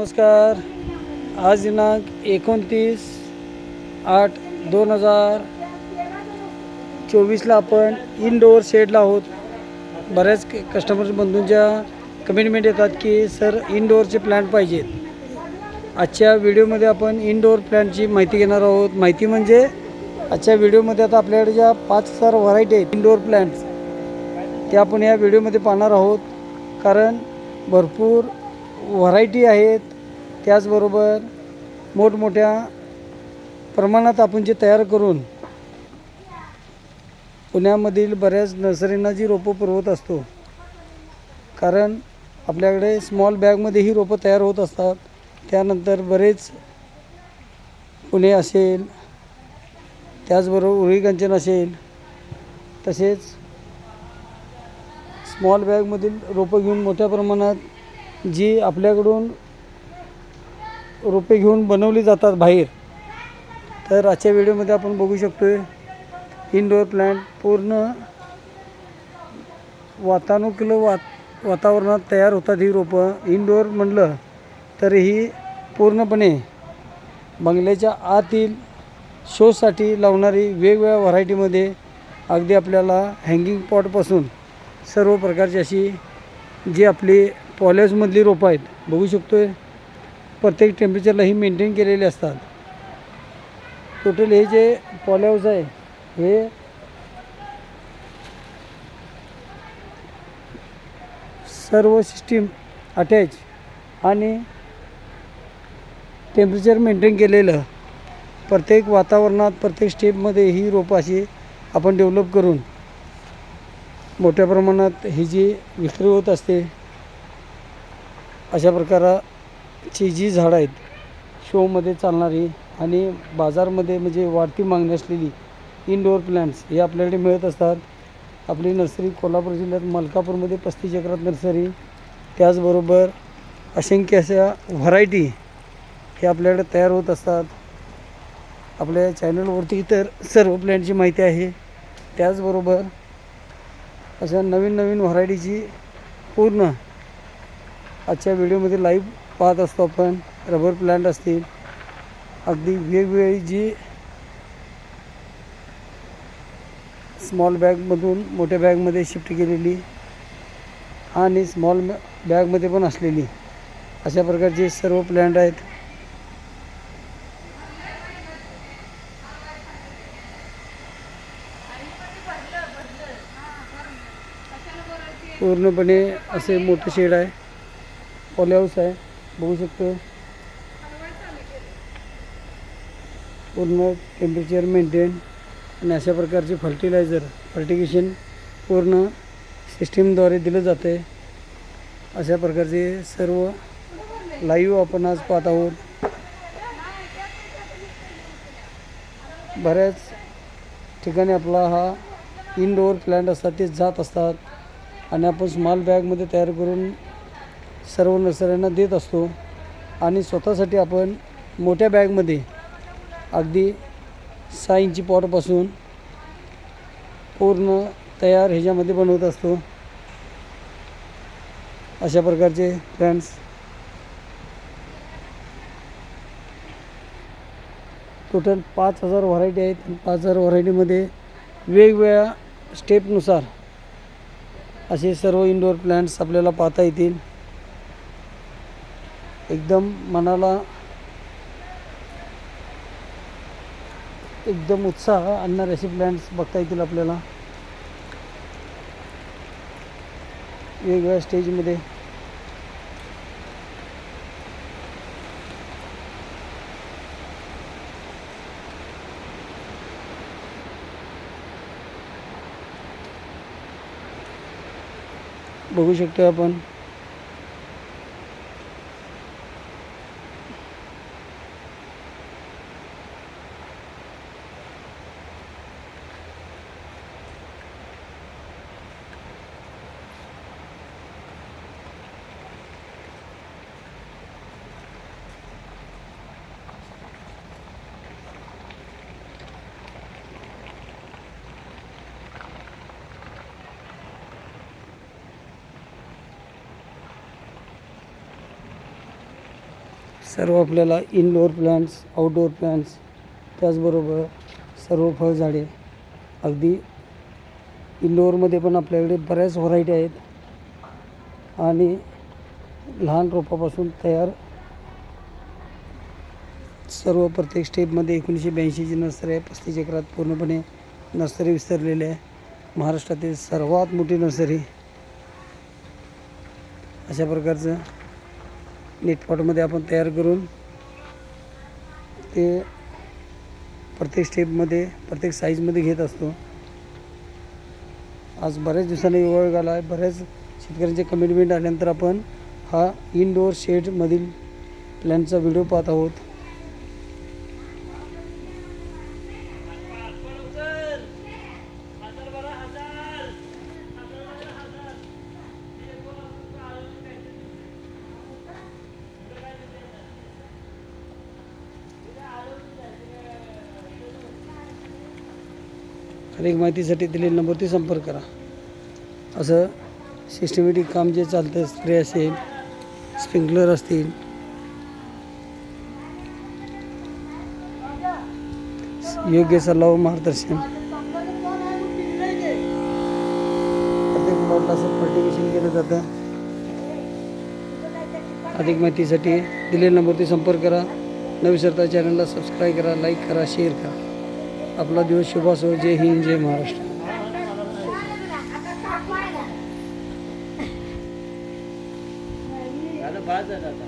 नमस्कार. आज दिनांक एकोणतीस आठ दोन हजार चोवीसला आपण इनडोअर शेडला आहोत. बऱ्याच कस्टमर बंधूंच्या कमिटमेंट येतात की सर इनडोअरचे प्लॅन्ट पाहिजेत. आजच्या व्हिडिओमध्ये आपण इनडोअर प्लॅन्टची माहिती घेणार आहोत. माहिती म्हणजे आजच्या व्हिडिओमध्ये आता आपल्याकडे ज्या पाच हजार व्हरायटी आहेत इनडोअर प्लॅन्ट्स ते आपण या व्हिडिओमध्ये पाहणार आहोत. कारण भरपूर व्हरायटी आहेत. त्याचबरोबर मोठमोठ्या प्रमाणात आपण जे तयार करून पुण्यामधील बऱ्याच नर्सरींना जी रोपं पुरवत असतो कारण आपल्याकडे स्मॉल बॅगमध्ये ही रोपं तयार होत असतात. त्यानंतर बरेच पुणे असेल त्याचबरोबर उरी असेल तसेच स्मॉल बॅगमधील रोपं घेऊन मोठ्या प्रमाणात जी आपल्याकडून रोपे घेऊन बनवली जातात बाहेर तर आजच्या व्हिडिओमध्ये आपण बघू शकतो आहे इनडोअर प्लॅन्ट पूर्ण वातानुकूल वात वातावरणात तयार होतात ही रोपं. इनडोअर म्हणलं तर ही पूर्णपणे बंगल्याच्या आतील शोसाठी लावणारी वेगवेगळ्या व्हरायटीमध्ये अगदी आपल्याला हँगिंग पॉटपासून सर्व प्रकारची अशी जी आपली पॉलेजमधली रोपं आहेत. बघू शकतो आहे प्रत्येक टेम्परेचरला ही मेंटेन केलेले असतात. टोटल हे जे पॉलहाऊस आहे हे सर्व सिस्टीम अटॅच आणि टेम्परेचर मेंटेन केलेलं प्रत्येक वातावरणात प्रत्येक स्टेपमध्ये ही रोपं अशी आपण डेव्हलप करून मोठ्या प्रमाणात ही जी विक्री होत असते अशा प्रकाराची जी झाडं आहेत शोमध्ये चालणारी आणि बाजारमध्ये म्हणजे वाढती मागणी असलेली इनडोअर प्लॅन्ट्स हे आपल्याकडे मिळत असतात. आपली नर्सरी कोल्हापूर जिल्ह्यात मलकापूरमध्ये पस्तीस एकरात नर्सरी. त्याचबरोबर असंख्य अशा व्हरायटी हे आपल्याकडे तयार होत असतात. आपल्या चॅनलवरती तर सर्व प्लॅनची माहिती आहे. त्याचबरोबर अशा नवीन नवीन व्हरायटीची पूर्ण आजच्या व्हिडिओमध्ये लाईव्ह पाहत असतो आपण. रबर प्लांट असतील. अगदी वेगवेगळी जी स्मॉल बॅगमधून मोठ्या बॅगमध्ये शिफ्ट केलेली आणि स्मॉल बॅगमध्ये पण असलेली. अशा प्रकारचे सर्व प्लॅन्ट आहेत. पूर्णपणे असे मोठं शेड आहे. पॉलीहाऊस आहे. बघू शकतो पूर्ण टेम्परेचर मेंटेन आणि अशा प्रकारचे फर्टिलायझर फर्टिगेशन पूर्ण सिस्टीमद्वारे दिलं जातं आहे अशा प्रकारचे सर्व लाईव्ह आपण आज पाहत आहोत. बऱ्याच ठिकाणी आपला हा इनडोअर प्लॅन्ट असतात ते जात असतात. आणि आपण स्मॉल बॅगमध्ये तयार करून सर्व नर्सऱ्यांना देत असतो आणि स्वतःसाठी आपण मोठ्या बॅगमध्ये अगदी सहा इंची पॉटपासून पूर्ण तयार ह्याच्यामध्ये बनवत असतो. अशा प्रकारचे प्लॅन्ट्स टोटल पाच हजार व्हरायटी आहेत पाच हजार व्हरायटीमध्ये वेगवेगळ्या स्टेपनुसार असे सर्व इंडोअर प्लॅन्ट्स आपल्याला पाहता येतील. एकदम मनाला एकदम उत्साह आणणारे असे प्लॅन्ट्स बघता येतील आपल्याला. वेगवेगळ्या स्टेजमध्ये बघू शकतो आपण. सर्व आपल्याला इनडोअर प्लांट्स आउटडोअर प्लांट्स त्याचबरोबर सर्व फळझाडे. अगदी इनडोअरमध्ये पण आपल्याकडे बऱ्याच व्हरायटी आहेत. आणि लहान रोपापासून तयार सर्व प्रत्येक स्टेपमध्ये एकोणीसशे ब्याऐंशीची नर्सरी आहे. पस्तीस एकरात पूर्णपणे नर्सरी विस्तारलेली आहे. महाराष्ट्रातील सर्वात मोठी नर्सरी. अशा प्रकारचं नेटपॉटमध्ये आपण तयार करून ते प्रत्येक स्टेपमध्ये प्रत्येक साईजमध्ये घेत असतो. आज बऱ्याच दिवसांनी वेळ आला आहे बऱ्याच शेतकऱ्यांचे कमिटमेंट आल्यानंतर आपण हा इनडोअर शेडमधील प्लॅनचा व्हिडिओ पाहत आहोत. अधिक माहितीसाठी दिलेल्या नंबरवरती संपर्क करा. असं सिस्टमॅटिक काम जे चालतं स्प्रे असेल स्प्रिंकलर असतील. योग्य सल्ला व मार्गदर्शन. प्रत्येक प्लॉटला असं फर्टिगेशन केलं जातं. अधिक माहितीसाठी दिलेल्या नंबरवरती संपर्क करा. न विसरता चॅनलला सबस्क्राईब करा लाईक करा शेअर करा. आपला दिवस शुभ असो. जय हिंद जय महाराष्ट्र. झालं